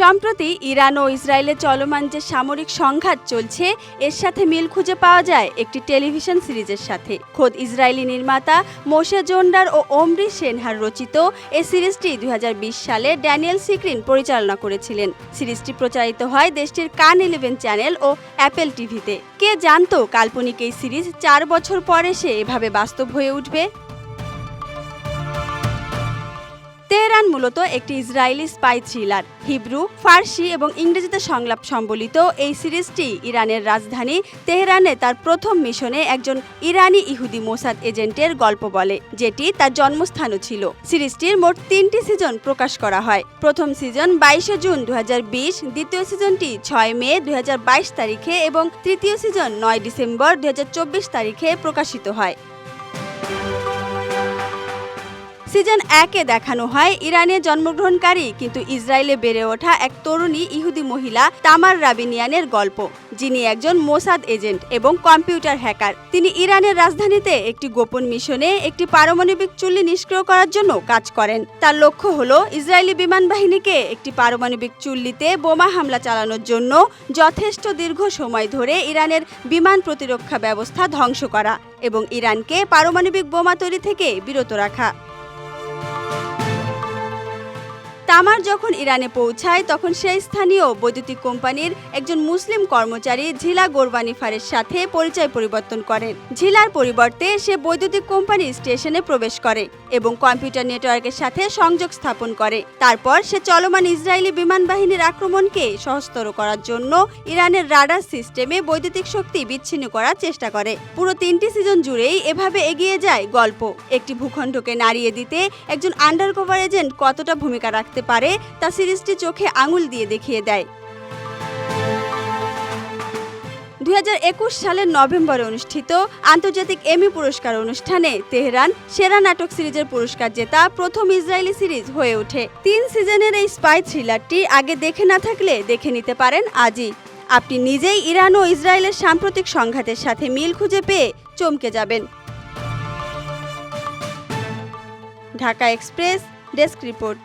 সম্প্রতি ইরান ও ইসরায়েলে চলমান যে সামরিক সংঘাত চলছে, এর সাথে মিল খুঁজে পাওয়া যায় একটি টেলিভিশন সিরিজের সাথে। খোদ ইসরায়েলি নির্মাতা মোশে জোন্ডার ও অমরি সেনহার রচিত এই সিরিজটি দুই হাজার বিশ সালে ড্যানিয়েল সিক্রিন পরিচালনা করেছিলেন। সিরিজটি প্রচারিত হয় দেশটির কান ইলেভেন চ্যানেল ও অ্যাপেল টিভিতে। কে জানতো কাল্পনিক এই সিরিজ চার বছর পরে সে এভাবে বাস্তব হয়ে উঠবে? তেহরান মূলত একটি Israeli spy thriller, Hebrew, Farsi এবং ইংরেজিতে সংলাপ সম্বলিত এই সিরিজটি ইরানের রাজধানী তেহরানে তার প্রথম মিশনে একজন ইরানি ইহুদি মোসাদ এজেন্টের গল্প বলে, যেটি তার জন্মস্থানও ছিল। সিরিজটির মোট তিনটি সিজন প্রকাশ করা হয়। প্রথম সিজন বাইশে জুন দু হাজার বিশ, দ্বিতীয় সিজনটি ছয় মে দু হাজার বাইশ তারিখে এবং তৃতীয় সিজন নয় ডিসেম্বর দুই হাজার চব্বিশ তারিখে প্রকাশিত হয়। সিজন একে দেখানো হয়। ইরানে জন্মগ্রহণকারী, কিন্তু ইসরায়েলে বেড়ে ওঠা এক তরুণী ইহুদি মহিলা তামার রাবিনিয়ানের গল্প, যিনি একজন মোসাদ এজেন্ট এবং কম্পিউটার হ্যাকার। তিনি ইরানের রাজধানীতে একটি গোপন মিশনে একটি পারমাণবিক চুল্লি নিষ্ক্রিয় করার জন্য কাজ করেন। তার লক্ষ্য হল ইসরায়েলি বিমান বাহিনীকে একটি পারমাণবিক চুল্লিতে বোমা হামলা চালানোর জন্য যথেষ্ট দীর্ঘ সময় ধরে ইরানের বিমান প্রতিরক্ষা ব্যবস্থা ধ্বংস করা এবং ইরানকে পারমাণবিক বোমা তৈরি থেকে বিরত রাখা। তামার যখন ইরানে পৌঁছায়, তখন সেই স্থানীয় বৈদ্যুতিক কোম্পানির একজন মুসলিম কর্মচারী ঝিলা গোরবানি ফারের সাথে পরিচয় পরিবর্তন করেন। ঝিলার পরিবর্তে সে বৈদ্যুতিক কোম্পানি স্টেশনে প্রবেশ করে এবং কম্পিউটার নেটওয়ার্কের সাথে সংযোগ স্থাপন করে। তারপর সে চলমান ইসরায়েলি বিমান বাহিনীর আক্রমণকে সহজতর করার জন্য ইরানের রাডার সিস্টেমে বৈদ্যুতিক শক্তি বিচ্ছিন্ন করার চেষ্টা করে। পুরো তিনটি সিজন জুড়েই এভাবে এগিয়ে যায় গল্প। একটি ভূখণ্ডকে নাড়িয়ে দিতে একজন আন্ডারকভার এজেন্ট কতটা ভূমিকা রাখতে পারে, তা সিরিজটি চোখে আঙুল দিয়ে দেখিয়ে দেয়। দু হাজার একুশ সালের নভেম্বরে অনুষ্ঠিত আন্তর্জাতিক এমি পুরস্কার অনুষ্ঠানে তেহরান সেরা নাটক সিরিজের পুরস্কার জেতা প্রথম ইসরায়েলি সিরিজ হয়ে ওঠে। তিন সিজনের এই স্পাই থ্রিলারটি আগে দেখে না থাকলে দেখে নিতে পারেন আজই। আপনি নিজেই ইরান ও ইসরায়েলের সাম্প্রতিক সংঘাতের সাথে মিল খুঁজে পেয়ে চমকে যাবেন। Dhaka express, desk report.